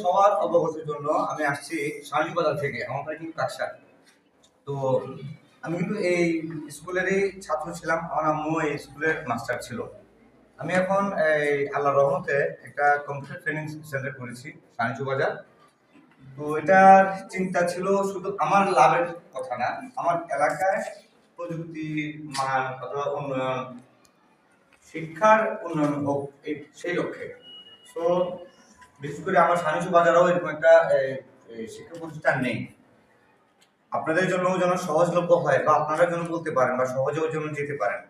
সবার অবগতির জন্য আমি আসছি বাজার থেকে, আমার বাড়ি কিন্তু কাকসার। তো আমি কিন্তু এই স্কুলেরই ছাত্র ছিলাম, আমার আম্মু এই স্কুলের মাস্টার ছিল। আমি এখন এই আল্লাহ রহমতে একটা কম্পিউটার ট্রেনিং সেন্টার করেছি বাজার তো এটার চিন্তা ছিল শুধু আমার লাভের কথা না, আমার এলাকায় প্রযুক্তি মান অথবা উন্নয়ন, শিক্ষার উন্নয়ন হোক সেই লক্ষ্যে। তো বিশেষ করে আমার সানিচু বাজারেও এরকম একটা শিক্ষা প্রতিষ্ঠান নেই। আপনাদের জন্য যেন সহজলভ্য হয় বা আপনারা যেন বলতে পারেন বা সহজেও যেন যেতে পারেন,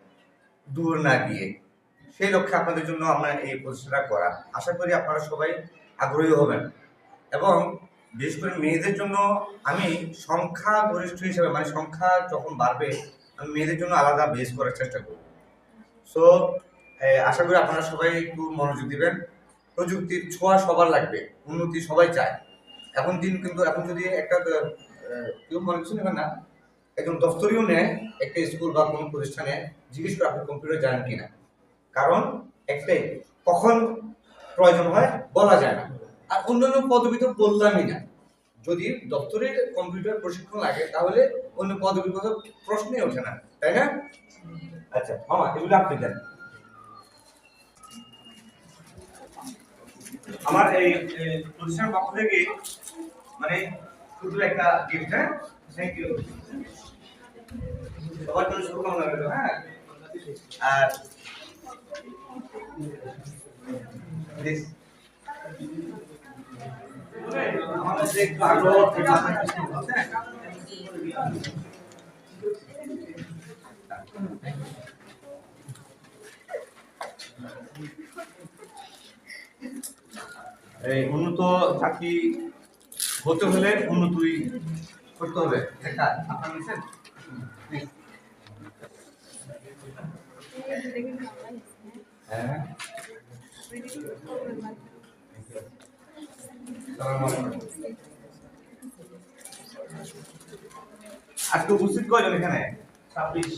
দূর না গিয়ে, সেই লক্ষ্যে আপনাদের জন্য আমরা এই প্রচেষ্টাটা করা। আশা করি আপনারা সবাই আগ্রহী হবেন। এবং বিশেষ করে মেয়েদের জন্য আমি সংখ্যা গরিষ্ঠ হিসেবে মানে সংখ্যা যখন বাড়বে, আমি মেয়েদের জন্য আলাদা বেস করার চেষ্টা করব। সো আশা করি আপনারা সবাই একটু মনোযোগ দিবেন। প্রযুক্তির ছোঁয়া সবার লাগবে, উন্নতি সবাই চায়। এখন দিন কিন্তু, এখন যদি একটা কেউ মনে করছেন এবার না, একজন দফতরিও নেয় একটা স্কুল বা কোনো প্রতিষ্ঠানে, জিজ্ঞেস করে আপনি কম্পিউটার জানেন কিনা কারণ একটাই কখন প্রয়োজন হয় বলা যায় না। আর অন্যান্য পদবি তো বললামই না। যদি দপ্তরে কম্পিউটার প্রশিক্ষণ লাগে, তাহলে অন্য পদবির কথা প্রশ্নই ওঠে না, তাই না? আচ্ছা মামা, এগুলো আপনি দেন। আমার এই প্রতিষ্ঠানের পক্ষ থেকে মানে শুধু একটা গিফট হ্যাঁ? থ্যাংক ইউ সবার জন্য শুভকামনা রইল হ্যাঁ? আর. আমাদের একটু আগ্রহ থেকে আপনার কিছু বলতে, হ্যাঁ? এই উন্নত চাকরি হতে হলে উন্নতই করতে হবে। হ্যাঁ। আজকে উপস্থিত কয়জন এখানে? ছাব্বিশ।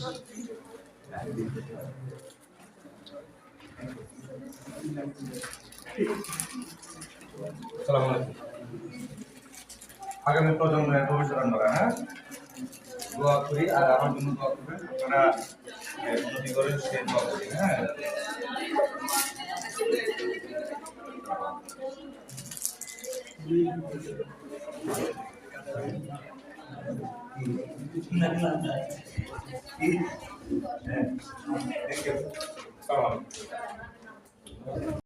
আগামী প্রজন্মের ভবিষ্যৎ হ্যাঁ? দোয়া করি আর আমার জন্য দোয়া করবেন। আপনারা উন্নতি করেন দোয়া করি হ্যাঁ? হ্যাঁ।